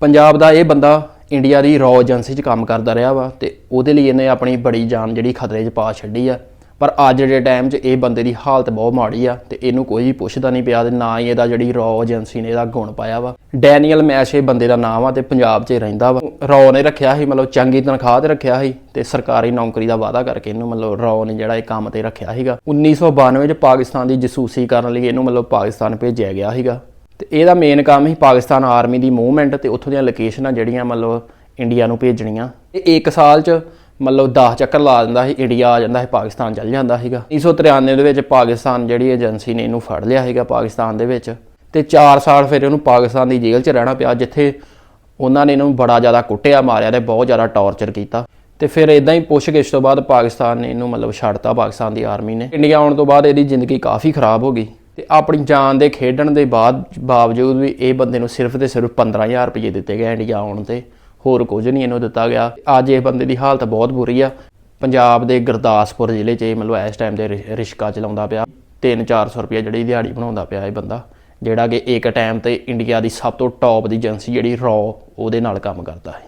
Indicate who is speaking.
Speaker 1: ਪੰਜਾਬ ਦਾ ਇਹ ਬੰਦਾ ਇੰਡੀਆ ਦੀ raw agency 'ਚ ਕੰਮ ਕਰਦਾ ਰਿਹਾ ਵਾ ਤੇ ਉਹਦੇ ਲਈ ਇਹਨੇ ਆਪਣੀ ਬੜੀ ਜਾਨ ਜਿਹੜੀ ਖਤਰੇ 'ਚ ਪਾ ਛੱਡੀ ਆ। ਪਰ ਅੱਜ ਦੇ ਟਾਈਮ 'ਚ ਇਹ ਬੰਦੇ ਦੀ ਹਾਲਤ ਬਹੁਤ ਮਾੜੀ ਆ ਤੇ ਇਹਨੂੰ ਕੋਈ ਪੁੱਛਦਾ ਨਹੀਂ ਪਿਆ ਤੇ ਨਾ ਹੀ ਇਹਦਾ ਜਿਹੜੀ ਰॉ ਏਜੰਸੀ ਨੇ ਇਹਦਾ ਗੁਣ ਪਾਇਆ ਵਾ। ਡੈਨੀਅਲ ਮੈਸ਼ ਇਹ ਬੰਦੇ ਦਾ ਨਾਮ ਆ ਤੇ ਪੰਜਾਬ 'ਚ ਰਹਿੰਦਾ ਵਾ। ਰॉ ਨੇ ਰੱਖਿਆ ਸੀ, ਮਤਲਬ ਚੰਗੀ ਤਨਖਾਹ ਤੇ ਰੱਖਿਆ ਸੀ ਤੇ ਸਰਕਾਰੀ ਨੌਕਰੀ ਦਾ ਵਾਅਦਾ ਕਰਕੇ ਇਹਨੂੰ ਮਤਲਬ ਰॉ ਨੇ ਜਿਹੜਾ ਇਹ ਕੰਮ ਤੇ ਰੱਖਿਆ ਸੀਗਾ। 1992 'ਚ ਪਾਕਿਸਤਾਨ ਦੀ ਜਸੂਸੀ ਕਰਨ ਲਈ ਇਹਨੂੰ ਮਤਲਬ ਪਾਕਿਸਤਾਨ ਭੇਜਿਆ ਗਿਆ ਸੀਗਾ। ਤੇ ਇਹਦਾ ਮੇਨ ਕੰਮ ਹੀ ਪਾਕਿਸਤਾਨ ਆਰਮੀ ਦੀ ਮੂਵਮੈਂਟ ਤੇ ਉੱਥੋਂ ਦੀਆਂ ਲੋਕੇਸ਼ਨਾਂ ਜਿਹੜੀਆਂ ਮਤਲਬ ਇੰਡੀਆ ਨੂੰ ਭੇਜਣੀਆਂ। ਇਹ ਇੱਕ ਸਾਲ 'ਚ ਮਤਲਬ 10 ਚੱਕਰ ਲਾ ਦਿੰਦਾ ਸੀ ਇੰਡੀਆ ਆ ਜਾਂਦਾ ਸੀ, ਪਾਕਿਸਤਾਨ ਚੱਲ ਜਾਂਦਾ ਸੀਗਾ। 1993 ਦੇ ਵਿੱਚ ਪਾਕਿਸਤਾਨ ਜਿਹੜੀ ਏਜੰਸੀ ਨੇ ਇਹਨੂੰ ਫੜ ਲਿਆ ਸੀਗਾ ਪਾਕਿਸਤਾਨ ਦੇ ਵਿੱਚ। ਤੇ 4 ਸਾਲ ਫਿਰ ਇਹਨੂੰ ਪਾਕਿਸਤਾਨ ਦੀ ਜੇਲ੍ਹ 'ਚ ਰਹਿਣਾ ਪਿਆ, ਜਿੱਥੇ ਉਹਨਾਂ ਨੇ ਇਹਨੂੰ ਬੜਾ ਜ਼ਿਆਦਾ ਕੁੱਟਿਆ, ਮਾਰਿਆ ਤੇ ਬਹੁਤ ਜ਼ਿਆਦਾ ਟੌਰਚਰ ਕੀਤਾ। ਤੇ ਫਿਰ ਇਦਾਂ ਹੀ ਪੁੱਛਗਿੱਛ ਤੋਂ ਬਾਅਦ ਪਾਕਿਸਤਾਨ ਨੇ ਇਹਨੂੰ ਮਤਲਬ ਛੱਡਤਾ, ਪਾਕਿਸਤਾਨ ਦੀ ਆਰਮੀ ਨੇ। ਇੰਡੀਆ ਆਉਣ ਤੋਂ ਬਾਅਦ ਇਹਦੀ ਜ਼ਿੰਦਗੀ ਕਾਫੀ ਖਰਾਬ ਹੋ ਗਈ। ਤੇ ਆਪਣੀ ਜਾਨ ਦੇ ਖੇਡਣ ਦੇ ਬਾਅਦ ਬਾਵਜੂਦ ਵੀ ਇਹ ਬੰਦੇ ਨੂੰ ਸਿਰਫ ਤੇ ਸਿਰਫ 15000 ਰੁਪਏ ਦਿੱਤੇ ਗਏ ਇੰਡੀਆ ਆਉਣ ਤੇ, ਹੋਰ ਕੁਝ ਨਹੀਂ ਇਹਨੂੰ ਦਿੱਤਾ ਗਿਆ। ਅੱਜ ਇਹ ਬੰਦੇ ਦੀ ਹਾਲਤ ਬਹੁਤ ਬੁਰੀ ਆ। ਪੰਜਾਬ ਦੇ ਗੁਰਦਾਸਪੁਰ ਜ਼ਿਲ੍ਹੇ 'ਚ ਇਹ ਮਤਲਬ ਇਸ ਟਾਈਮ ਦੇ ਰਿ- ਰਿਸ਼ਕਾ ਚਲਾਉਂਦਾ ਪਿਆ। 3-400 ਰੁਪਏ ਜਿਹੜੀ ਦਿਹਾੜੀ ਬਣਾਉਂਦਾ ਪਿਆ ਇਹ ਬੰਦਾ, ਜਿਹੜਾ ਕਿ ਇੱਕ ਟਾਈਮ ਤੇ ਇੰਡੀਆ ਦੀ ਸਭ ਤੋਂ ਟੌਪ ਦੀ ਏਜੰਸੀ ਜਿਹੜੀ ਰॉ ਉਹਦੇ ਨਾਲ ਕੰਮ ਕਰਦਾ ਹੈ।